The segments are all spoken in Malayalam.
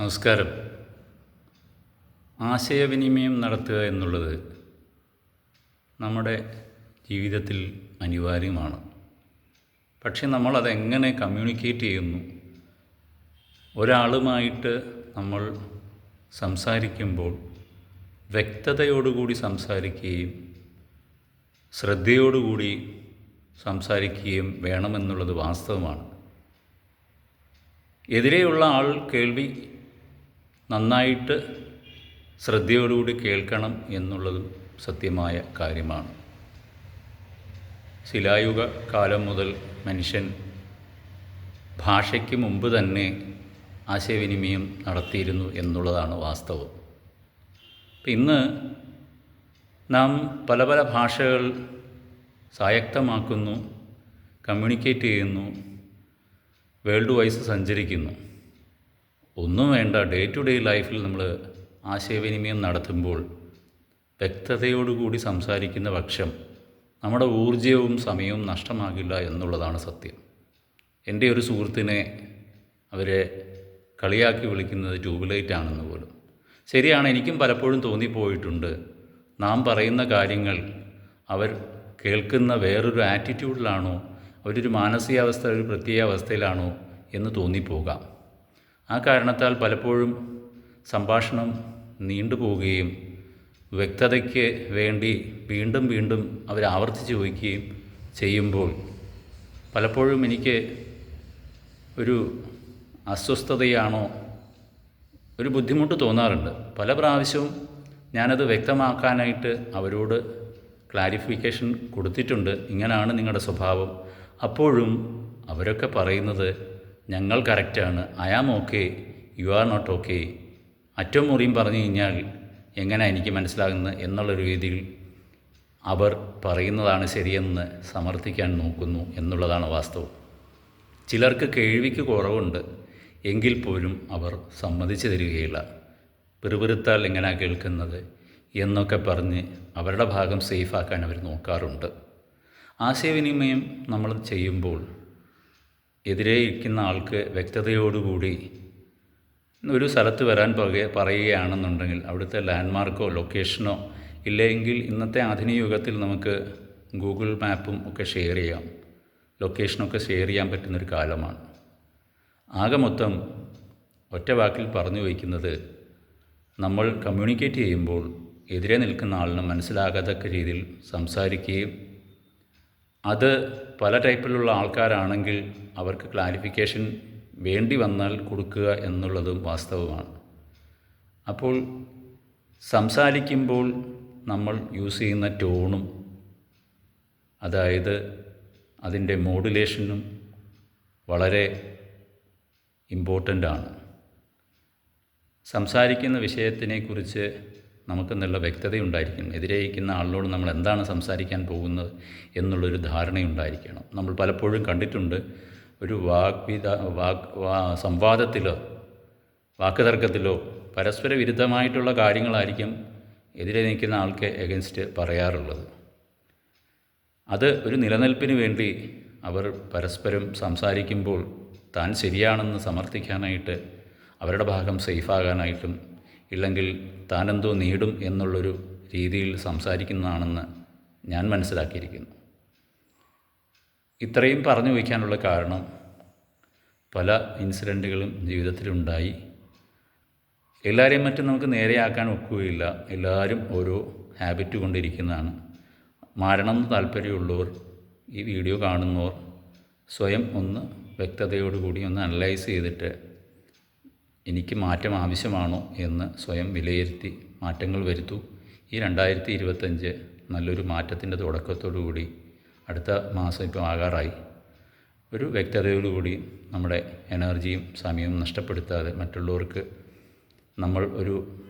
നമസ്കാരം. ആശയവിനിമയം നടത്തുക എന്നുള്ളത് നമ്മുടെ ജീവിതത്തിൽ അനിവാര്യമാണ്. പക്ഷെ നമ്മളതെങ്ങനെ കമ്മ്യൂണിക്കേറ്റ് ചെയ്യുന്നു? ഒരാളുമായിട്ട് നമ്മൾ സംസാരിക്കുമ്പോൾ വ്യക്തതയോടുകൂടി സംസാരിക്കുകയും ശ്രദ്ധയോടുകൂടി സംസാരിക്കുകയും വേണമെന്നുള്ളത് വാസ്തവമാണ്. എതിരെയുള്ള ആൾ കേൾവി നന്നായിട്ട് ശ്രദ്ധയോടുകൂടി കേൾക്കണം എന്നുള്ളതും സത്യമായ കാര്യമാണ്. ശിലായുഗ കാലം മുതൽ മനുഷ്യൻ ഭാഷയ്ക്ക് മുമ്പ് തന്നെ ആശയവിനിമയം നടത്തിയിരുന്നു എന്നുള്ളതാണ് വാസ്തവം. ഇന്ന് നാം പല പല ഭാഷകൾ സായക്തമാക്കുന്നു കമ്മ്യൂണിക്കേറ്റ് ചെയ്യുന്നു വേൾഡ് വൈസ് സഞ്ചരിക്കുന്നു. ഒന്നും വേണ്ട. ഡേ ടു ഡേ ലൈഫിൽ നമ്മൾ ആശയവിനിമയം നടത്തുമ്പോൾ വ്യക്തതയോടുകൂടി സംസാരിക്കുന്ന പക്ഷം നമ്മുടെ ഊർജവും സമയവും നഷ്ടമാകില്ല എന്നുള്ളതാണ് സത്യം. എന്റെ ഒരു സുഹൃത്തിനെ അവരെ കളിയാക്കി വിളിക്കുന്നത് ട്യൂബ്ലൈറ്റ് ആണെന്ന് പോലും. ശരിയാണ് എനിക്കും പലപ്പോഴും തോന്നിപ്പോയിട്ടുണ്ട്. നാം പറയുന്ന കാര്യങ്ങൾ അവർ കേൾക്കുന്ന വേറൊരു ആറ്റിറ്റ്യൂഡിലാണോ അവരൊരു മാനസികാവസ്ഥ ഒരു പ്രത്യേക അവസ്ഥയിലാണോ എന്ന് തോന്നിപ്പോകാം. ആ കാരണത്താൽ പലപ്പോഴും സംഭാഷണം നീണ്ടുപോവുകയും വ്യക്തതയ്ക്ക് വേണ്ടി വീണ്ടും വീണ്ടും അവർ ആവർത്തിച്ച് ചോദിക്കുകയും ചെയ്യുമ്പോൾ പലപ്പോഴും എനിക്ക് ഒരു അസ്വസ്ഥതയാണോ ഒരു ബുദ്ധിമുട്ട് തോന്നാറുണ്ട്. പല പ്രാവശ്യവും ഞാനത് വ്യക്തമാക്കാനായിട്ട് അവരോട് ക്ലാരിഫിക്കേഷൻ കൊടുത്തിട്ടുണ്ട്. ഇങ്ങനെയാണ് നിങ്ങളുടെ സ്വഭാവം. അപ്പോഴും അവരൊക്കെ പറയുന്നത് ഞങ്ങൾ കറക്റ്റാണ് I am okay you are not okay അറ്റവും മുറിയും പറഞ്ഞു കഴിഞ്ഞാൽ എങ്ങനെ എനിക്ക് മനസ്സിലാകുന്നത് എന്നുള്ളൊരു രീതിയിൽ അവർ പറയുന്നതാണ് ശരിയെന്ന് സമർത്ഥിക്കാൻ നോക്കുന്നു എന്നുള്ളതാണ് വാസ്തവം. ചിലർക്ക് കേൾവിക്ക് കുറവുണ്ട്. എങ്കിൽ പോലും അവർ സമ്മതിച്ചു തരികയില്ല. പെറുപെരുത്താൽ എങ്ങനെ കേൾക്കുന്നത്? എന്നൊക്കെ പറഞ്ഞ് അവരുടെ ഭാഗം സേഫാക്കാൻ അവർ നോക്കാറുണ്ട്. ആശയവിനിമയം നമ്മൾ ചെയ്യുമ്പോൾ എതിരെ ഇരിക്കുന്ന ആൾക്ക് വ്യക്തതയോടുകൂടി ഒരു സ്ഥലത്ത് വരാൻ പറയ പറയുകയാണെന്നുണ്ടെങ്കിൽ അവിടുത്തെ ലാൻഡ്മാർക്കോ ലൊക്കേഷനോ ഇല്ലെങ്കിൽ ഇന്നത്തെ ആധുനിക യുഗത്തിൽ നമുക്ക് ഗൂഗിൾ മാപ്പും ഒക്കെ ഷെയർ ചെയ്യാം. ലൊക്കേഷനൊക്കെ ഷെയർ ചെയ്യാൻ പറ്റുന്നൊരു കാലമാണ്. ആകെ മൊത്തം ഒറ്റ വാക്കിൽ പറഞ്ഞു വയ്ക്കുന്നത് നമ്മൾ കമ്മ്യൂണിക്കേറ്റ് ചെയ്യുമ്പോൾ എതിരെ നിൽക്കുന്ന ആളിന് മനസ്സിലാകത്തക്ക രീതിയിൽ സംസാരിക്കുകയും അത് പല ടൈപ്പിലുള്ള ആൾക്കാരാണെങ്കിൽ അവർക്ക് ക്ലാരിഫിക്കേഷൻ വേണ്ടി വന്നാൽ കൊടുക്കുക എന്നുള്ളതും വാസ്തവമാണ്. അപ്പോൾ സംസാരിക്കുമ്പോൾ നമ്മൾ യൂസ് ചെയ്യുന്ന ടോണും അതായത് അതിന്റെ മോഡുലേഷനും വളരെ ഇമ്പോർട്ടന്റ് ആണ്. സംസാരിക്കുന്ന വിഷയത്തിനെക്കുറിച്ച് നമുക്ക് നല്ല വ്യക്തതയുണ്ടായിരിക്കണം എതിരേക്കുന്ന ആളിനോട് നമ്മൾ എന്താണ് സംസാരിക്കാൻ പോകുന്നത് എന്നുള്ളൊരു ധാരണയുണ്ടായിരിക്കണം. നമ്മൾ പലപ്പോഴും കണ്ടിട്ടുണ്ട് ഒരു വാഗ്വിത വാഗ് വാ സംവാദത്തിലോ വാക്കുതർക്കത്തിലോ പരസ്പര വിരുദ്ധമായിട്ടുള്ള കാര്യങ്ങളായിരിക്കും എതിരെ നിൽക്കുന്ന ആൾക്ക് എഗൻസ്റ്റ് പറയാറുള്ളത്. അത് ഒരു നിലനിൽപ്പിന് വേണ്ടി അവർ പരസ്പരം സംസാരിക്കുമ്പോൾ താൻ ശരിയാണെന്ന് സമർത്ഥിക്കാനായിട്ട് അവരുടെ ഭാഗം സേഫാകാനായിട്ടും ഇല്ലെങ്കിൽ താനെന്തോ നേടും എന്നുള്ളൊരു രീതിയിൽ സംസാരിക്കുന്നതാണെന്ന് ഞാൻ മനസ്സിലാക്കിയിരിക്കുന്നു. ഇത്രയും പറഞ്ഞു വയ്ക്കാനുള്ള കാരണം പല ഇൻസിഡന്റുകളും ജീവിതത്തിലുണ്ടായി. എല്ലാവരെയും മറ്റും നമുക്ക് നേരെയാക്കാൻ ഒക്കുകയില്ല. എല്ലാവരും ഓരോ ഹാബിറ്റ് കൊണ്ടിരിക്കുന്നതാണ്. മാരണം എന്ന് താല്പര്യമുള്ളവർ ഈ വീഡിയോ കാണുന്നവർ സ്വയം ഒന്ന് വ്യക്തതയോടുകൂടി ഒന്ന് അനലൈസ് ചെയ്തിട്ട് എനിക്ക് മാറ്റം ആവശ്യമാണോ എന്ന് സ്വയം വിലയിരുത്തി മാറ്റങ്ങൾ വരുത്തൂ. ഈ രണ്ടായിരത്തി ഇരുപത്തഞ്ച് നല്ലൊരു മാറ്റത്തിന്റെ കൂടി അടുത്ത മാസം ഇപ്പോൾ ആകാറായി. ഒരു വ്യക്തതയോടുകൂടി നമ്മുടെ എനർജിയും സമയവും നഷ്ടപ്പെടുത്താതെ മറ്റുള്ളവർക്ക് നമ്മൾ ഒരു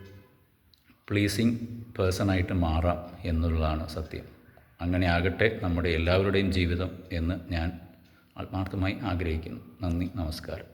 പ്ലീസിങ് പേഴ്സണായിട്ട് മാറാം എന്നുള്ളതാണ് സത്യം. അങ്ങനെ ആകട്ടെ നമ്മുടെ എല്ലാവരുടെയും ജീവിതം എന്ന് ഞാൻ ആത്മാർത്ഥമായി ആഗ്രഹിക്കുന്നു. നന്ദി നമസ്കാരം.